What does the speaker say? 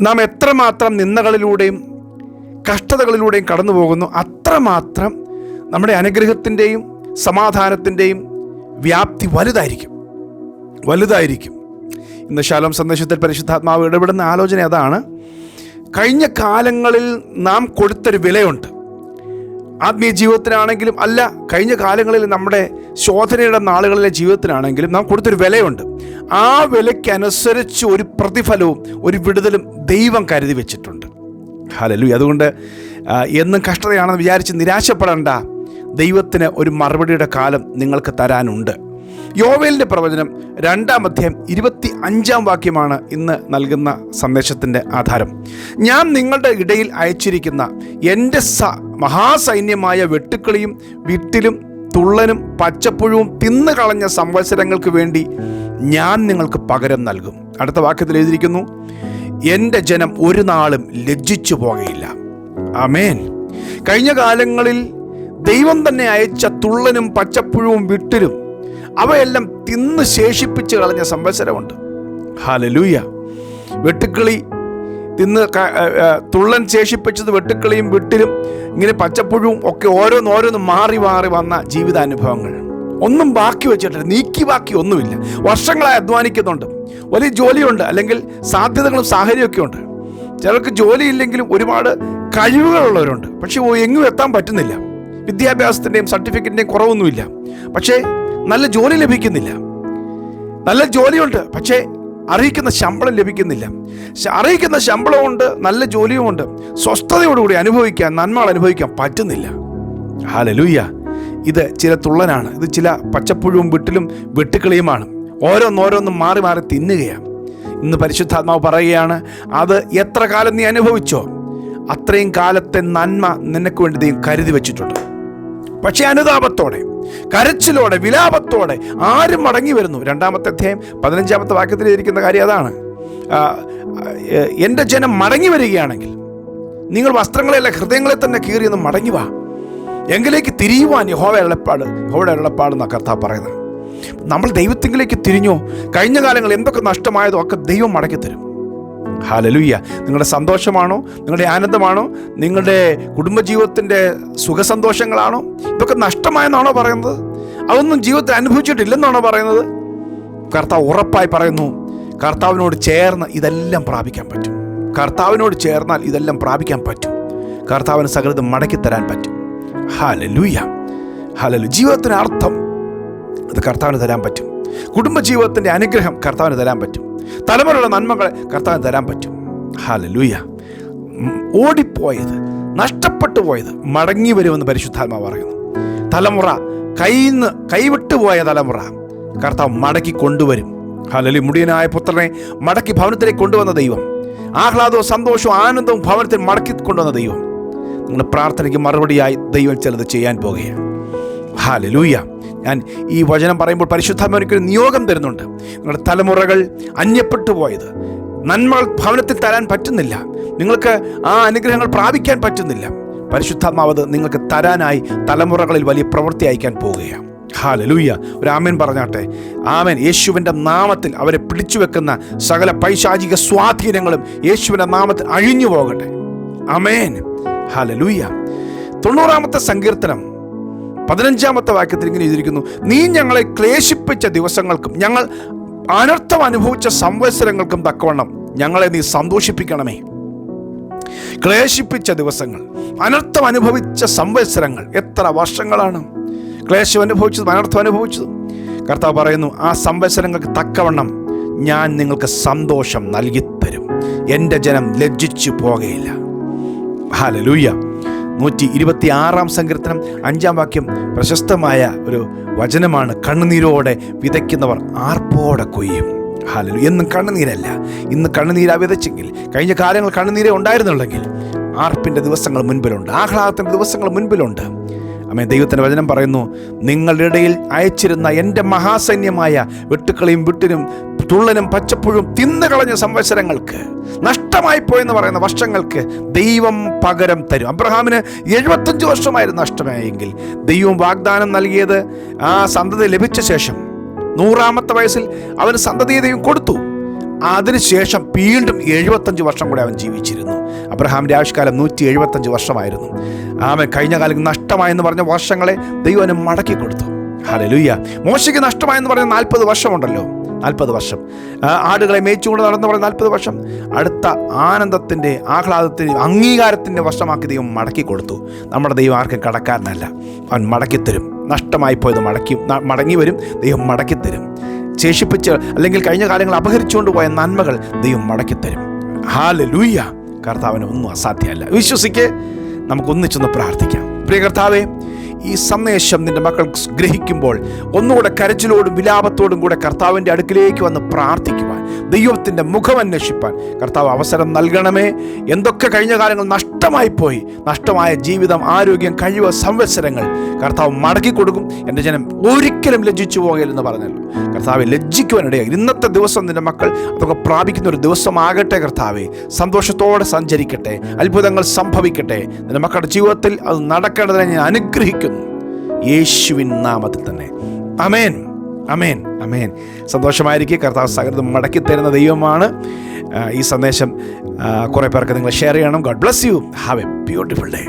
നാം എത്രമാത്രം നിന്ദകളിലൂടെയും കഷ്ടതകളിലൂടെയും കടന്നു പോകുന്നു അത്രമാത്രം നമ്മുടെ അനുഗ്രഹത്തിന്റെയും സമാധാനത്തിന്റെയും വ്യാപ്തി വലുതായിരിക്കും. വലുതായിരിക്കും. ഇന്ന് ശാലോം സന്ദേശത്തിൽ പരിശുദ്ധാത്മാവ് ഇടപെടുന്ന ആലോചന അതാണ്. കഴിഞ്ഞ കാലങ്ങളിൽ നാം കൊടുത്തൊരു വിലയുണ്ട്. ആത്മീയ ജീവിതത്തിനാണെങ്കിലും അല്ല കഴിഞ്ഞ കാലങ്ങളിൽ നമ്മുടെ ശോധനയുടെ നാളുകളിലെ ജീവിതത്തിനാണെങ്കിലും നാം കൊടുത്തൊരു വിലയുണ്ട്. ആ വിലയ്ക്കനുസരിച്ച് ഒരു പ്രതിഫലവും ഒരു വിടുതലും ദൈവം കരുതി വെച്ചിട്ടുണ്ട്. ഹലലു അതുകൊണ്ട് എന്നും കഷ്ടതയാണെന്ന് വിചാരിച്ച് നിരാശപ്പെടേണ്ട. ദൈവത്തിന് ഒരു മറുപടിയുടെ കാലം നിങ്ങൾക്ക് തരാനുണ്ട്. യോവേലിന്റെ പ്രവചനം രണ്ടാം അധ്യായം ഇരുപത്തി അഞ്ചാം വാക്യമാണ് ഇന്ന് നൽകുന്ന സന്ദേശത്തിന്റെ ആധാരം. ഞാൻ നിങ്ങളുടെ ഇടയിൽ അയച്ചിരിക്കുന്ന എന്റെ സ മഹാസൈന്യമായ വെട്ടുക്കളിയും വിട്ടിലും തുള്ളനും പച്ചപ്പുഴുവും തിന്നു കളഞ്ഞ സംവത്സരങ്ങൾക്ക് വേണ്ടി ഞാൻ നിങ്ങൾക്ക് പകരം നൽകും. അടുത്ത വാക്യത്തിൽ എഴുതിയിരിക്കുന്നു എന്റെ ജനം ഒരു നാളും ലജ്ജിച്ചു പോകയില്ല. അമേൻ കഴിഞ്ഞ കാലങ്ങളിൽ ദൈവം തന്നെ അയച്ച തുള്ളനും പച്ചപ്പുഴുവും വിട്ടിലും അവയെല്ലാം തിന്ന് ശേഷിപ്പിച്ച് കളഞ്ഞ സംവത്സരമുണ്ട്. ഹാലലൂയ വെട്ടുക്കിളി തിന്ന് തുള്ളൻ ശേഷിപ്പിച്ചത് വെട്ടുക്കിളിയും വിട്ടിലും ഇങ്ങനെ പച്ചപ്പുഴുവും ഒക്കെ ഓരോന്നോരോന്ന് മാറി മാറി വന്ന ജീവിതാനുഭവങ്ങൾ. ഒന്നും ബാക്കി വെച്ചിട്ടില്ല. നീക്കി ബാക്കി ഒന്നുമില്ല. വർഷങ്ങളായി അധ്വാനിക്കുന്നുണ്ട്. വലിയ ജോലിയുണ്ട്. അല്ലെങ്കിൽ സാധ്യതകളും സാഹചര്യമൊക്കെ ഉണ്ട്. ചിലർക്ക് ജോലിയില്ലെങ്കിലും ഒരുപാട് കഴിവുകളുള്ളവരുണ്ട്. പക്ഷേ എങ്ങും എത്താൻ പറ്റുന്നില്ല. വിദ്യാഭ്യാസത്തിന്റെയും സർട്ടിഫിക്കറ്റിന്റെയും കുറവൊന്നുമില്ല. പക്ഷേ നല്ല ജോലി ലഭിക്കുന്നില്ല. നല്ല ജോലിയുണ്ട് പക്ഷേ അറിയിക്കുന്ന ശമ്പളം ലഭിക്കുന്നില്ല. അറിയിക്കുന്ന ശമ്പളമുണ്ട് നല്ല ജോലിയുമുണ്ട്. സ്വസ്ഥതയോടുകൂടി അനുഭവിക്കാൻ നന്മകൾ അനുഭവിക്കാൻ പറ്റുന്നില്ല. ഹാലലൂയ്യ ഇത് ചില തുള്ളനാണ്. ഇത് ചില പച്ചപ്പുഴുവും വിട്ടിലും വെട്ടുക്കിളിയുമാണ്. ഓരോന്നോരോന്നും മാറി മാറി തിന്നുകയാണ്. ഇന്ന് പരിശുദ്ധാത്മാവ് പറയുകയാണ് അത് എത്ര കാലം നീ അനുഭവിച്ചോ? അത്രയും കാലത്തെ നന്മ നിനക്ക് വേണ്ടി ദൈവം കരുതി വെച്ചിട്ടുണ്ട്. പക്ഷേ അനുതാപത്തോടെ കരച്ചിലോടെ വിലാപത്തോടെ ആരും മടങ്ങി വരുന്നു. രണ്ടാമത്തെ അധ്യായം പതിനഞ്ചാമത്തെ വാക്യത്തിൽ ഇരിക്കുന്ന കാര്യം അതാണ്. എന്റെ ജനം മടങ്ങി വരികയാണെങ്കിൽ നിങ്ങൾ വസ്ത്രങ്ങളെയല്ല ഹൃദയങ്ങളെ തന്നെ കീറിയൊന്ന് മടങ്ങി വാ. എങ്കിലേക്ക് തിരിയുവാൻ യഹോവ എളപ്പാട് യഹോയുടെ എളപ്പാട് എന്നാണ് കർത്താവ് പറയുന്നത്. നമ്മൾ ദൈവത്തിങ്കിലേക്ക് തിരിഞ്ഞോ കഴിഞ്ഞ കാലങ്ങൾ എന്തൊക്കെ നഷ്ടമായതോ ഒക്കെ ദൈവം മടക്കി തരും. ഹാലലുയ്യ നിങ്ങളുടെ സന്തോഷമാണോ? നിങ്ങളുടെ ആനന്ദമാണോ? നിങ്ങളുടെ കുടുംബജീവിതത്തിന്റെ സുഖസന്തോഷങ്ങളാണോ? ഇതൊക്കെ നഷ്ടമായെന്നാണോ പറയുന്നത്? അതൊന്നും ജീവിതത്തിൽ അനുഭവിച്ചിട്ടില്ലെന്നാണോ പറയുന്നത്? കർത്താവ് ഉറപ്പായി പറയുന്നു കർത്താവിനോട് ചേർന്ന് ഇതെല്ലാം പ്രാപിക്കാൻ പറ്റും. കർത്താവിനോട് ചേർന്നാൽ ഇതെല്ലാം പ്രാപിക്കാൻ പറ്റും. കർത്താവിന് സകലതും മടക്കിത്തരാൻ പറ്റും. ഹാലലുയ്യ ഹാലലു ജീവിതത്തിന് അർത്ഥം അത് കർത്താവിന് തരാൻ പറ്റും. കുടുംബജീവിതത്തിന്റെ അനുഗ്രഹം കർത്താവിന് തരാൻ പറ്റും. തലമുറയുടെ നന്മകളെ കർത്താവിന് തരാൻ പറ്റും. ഹാലലൂയ ഓടിപ്പോയത് നഷ്ടപ്പെട്ടു പോയത് മടങ്ങി വരുമെന്ന് പരിശുദ്ധാത്മ പറയുന്നു. തലമുറ കൈന്ന് കൈവിട്ടു പോയ തലമുറ കർത്താവ് മടക്കി കൊണ്ടുവരും. ഹാലലി മുടിയനായ പുത്രനെ മടക്കി ഭവനത്തിലേക്ക് കൊണ്ടുവന്ന ദൈവം. ആഹ്ലാദവും സന്തോഷവും ആനന്ദവും ഭവനത്തിൽ മടക്കി കൊണ്ടുവന്ന ദൈവം. നിങ്ങളുടെ പ്രാർത്ഥനയ്ക്ക് മറുപടിയായി ദൈവം ചിലത് ചെയ്യാൻ പോകുകയാണ്. ഹാലലൂയ ഞാൻ ഈ വചനം പറയുമ്പോൾ പരിശുദ്ധാത്മ എനിക്കൊരു നിയോഗം തരുന്നുണ്ട്. നിങ്ങളുടെ തലമുറകൾ അന്യപ്പെട്ടു പോയത്. നന്മകൾ ഭവനത്തിൽ തരാൻ പറ്റുന്നില്ല. നിങ്ങൾക്ക് ആ അനുഗ്രഹങ്ങൾ പ്രാപിക്കാൻ പറ്റുന്നില്ല. പരിശുദ്ധമാവത് നിങ്ങൾക്ക് തരാനായി തലമുറകളിൽ വലിയ പ്രവൃത്തി അയക്കാൻ പോവുകയാണ്. ഹാലലൂയ ഒരു ആമേൻ പറഞ്ഞാട്ടെ. ആമേൻ. യേശുവിന്റെ നാമത്തിൽ അവരെ പിടിച്ചു വെക്കുന്ന സകല പൈശാചിക സ്വാധീനങ്ങളും യേശുവിന്റെ നാമത്തിൽ അഴിഞ്ഞു പോകട്ടെ. അമേൻ ഹാലലൂയ തൊണ്ണൂറാമത്തെ സങ്കീർത്തനം. പതിനഞ്ചാമത്തെ വാക്യത്തിൽ ഇങ്ങനെ എഴുതിയിരിക്കുന്നു നീ ഞങ്ങളെ ക്ലേശിപ്പിച്ച ദിവസങ്ങൾക്കും ഞങ്ങൾ അനർത്ഥം അനുഭവിച്ച സംവത്സരങ്ങൾക്കും തക്കവണ്ണം ഞങ്ങളെ നീ സന്തോഷിപ്പിക്കണമേ. ക്ലേശിപ്പിച്ച ദിവസങ്ങൾ അനർത്ഥം അനുഭവിച്ച സംവത്സരങ്ങൾ എത്ര വർഷങ്ങളാണ്? ക്ലേശം അനുഭവിച്ചതും അനർത്ഥം അനുഭവിച്ചതും. കർത്താവ് പറയുന്നു ആ സംവത്സരങ്ങൾക്ക് തക്കവണ്ണം ഞാൻ നിങ്ങൾക്ക് സന്തോഷം നൽകിത്തരും. എന്റെ ജനം ലജ്ജിച്ചു പോകയില്ല. ഹാലലൂയ്യ നൂറ്റി ഇരുപത്തി ആറാം സങ്കീർത്തനം അഞ്ചാം വാക്യം പ്രശസ്തമായ ഒരു വചനമാണ്. കണ്ണുനീരോടെ വിതയ്ക്കുന്നവർ ആർപ്പോടെ കൊയ്യും. ഹാലലു എന്നും കണ്ണുനീരല്ല. ഇന്ന് കണ്ണുനീരാ വിതച്ചെങ്കിൽ കഴിഞ്ഞ കാലങ്ങൾ കണ്ണുനീരേ ഉണ്ടായിരുന്നുള്ളെങ്കിൽ ആർപ്പിന്റെ ദിവസങ്ങൾ മുൻപിലുണ്ട് ആഹ്ലാദത്തിന്റെ ദിവസങ്ങൾ മുൻപിലുണ്ട്. അമ്മേ ദൈവത്തിന്റെ വചനം പറയുന്നു നിങ്ങളുടെ ഇടയിൽ അയച്ചിരുന്ന എന്റെ മഹാസൈന്യമായ വെട്ടുക്കളെയും വിട്ടിനും തുള്ളനും പച്ചപ്പുഴും തിന്നുകളഞ്ഞ സംവത്സരങ്ങൾക്ക് നഷ്ടമായി പോയെന്ന് പറയുന്ന വർഷങ്ങൾക്ക് ദൈവം പകരം തരും. അബ്രഹാമിന് എഴുപത്തഞ്ച് വർഷമായിരുന്നു നഷ്ടമായെങ്കിൽ ദൈവം വാഗ്ദാനം നൽകിയത് ആ സന്തതി ലഭിച്ച ശേഷം നൂറാമത്തെ വയസ്സിൽ അവന് സന്തതിയെ ദൈവം കൊടുത്തു. അതിനുശേഷം വീണ്ടും എഴുപത്തഞ്ച് വർഷം കൂടെ അവൻ ജീവിച്ചിരുന്നു. അബ്രഹാമിന്റെ ആയുഷ്കാലം നൂറ്റി എഴുപത്തഞ്ച് വർഷമായിരുന്നു. ആമ കഴിഞ്ഞ കാലം നഷ്ടമായെന്ന് പറഞ്ഞ വർഷങ്ങളെ ദൈവം മടക്കി കൊടുത്തു. ഹലലുയ്യ മോശയ്ക്ക് നഷ്ടമായെന്ന് പറഞ്ഞ നാൽപ്പത് വർഷമുണ്ടല്ലോ. നാൽപ്പത് വർഷം. ആടുകളെ മേച്ചുകൊണ്ട് നടന്നു പറഞ്ഞ നാൽപ്പത് വർഷം. അടുത്ത ആനന്ദത്തിന്റെ ആഹ്ലാദത്തിന്റെ അംഗീകാരത്തിന്റെ വർഷമാക്കി ദൈവം മടക്കി കൊടുത്തു. നമ്മുടെ ദൈവം ആർക്കും കടക്കാരനല്ല. അവൻ മടക്കിത്തരും നഷ്ടമായി പോയത് മടക്കി മടങ്ങി വരും. ദൈവം മടക്കിത്തരും ശേഷിപ്പിച്ച് അല്ലെങ്കിൽ കഴിഞ്ഞ കാലങ്ങൾ അപഹരിച്ചുകൊണ്ട് പോയ നന്മകൾ ദൈവം മടക്കിത്തരും ഹാല ലൂയ്യ കർത്താവിന് ഒന്നും അസാധ്യമല്ല. വിശ്വസിക്ക്. നമുക്കൊന്നിച്ചൊന്ന് പ്രാർത്ഥിക്കാം. പ്രിയ കർത്താവേ ഈ സന്ദേശം നിന്റെ മക്കൾ ഗ്രഹിക്കുമ്പോൾ ഒന്നുകൂടെ കരച്ചിലോടും വിലാപത്തോടും കൂടെ കർത്താവിന്റെ അടുക്കിലേക്ക് വന്ന് പ്രാർത്ഥിക്കുവാൻ ദൈവത്തിന്റെ മുഖം അന്വേഷിപ്പാൻ കർത്താവ് അവസരം നൽകണമേ. എന്തൊക്കെ കഴിഞ്ഞ കാലങ്ങൾ നഷ്ടമായി പോയി നഷ്ടമായ ജീവിതം ആരോഗ്യം കഴിവ് സംവത്സരങ്ങൾ കർത്താവ് മടക്കി കൊടുക്കും. എന്റെ ജനം ഒരിക്കലും ലജ്ജിച്ചു പോകലെന്ന് പറഞ്ഞല്ലോ. കർത്താവെ ലജ്ജിക്കുവാനിടയായി. ഇന്നത്തെ ദിവസം നിന്റെ മക്കൾ അതൊക്കെ പ്രാപിക്കുന്ന ഒരു ദിവസമാകട്ടെ കർത്താവെ. സന്തോഷത്തോടെ സഞ്ചരിക്കട്ടെ. അത്ഭുതങ്ങൾ സംഭവിക്കട്ടെ. നിന്റെ മക്കളുടെ ജീവിതത്തിൽ അത് നടക്കേണ്ടതിനെ ഞാൻ അനുഗ്രഹിക്കുന്നു. യേശുവിൻ നാമത്തിൽ തന്നെ. അമേൻ അമേൻ അമേൻ സന്തോഷമായിരിക്കും കർത്താവ് സകൃതം മടക്കി തരുന്ന ദൈവമാണ്. ഈ സന്ദേശം കുറേ പേർക്ക് നിങ്ങൾ ഷെയർ ചെയ്യണം. God bless you have a beautiful day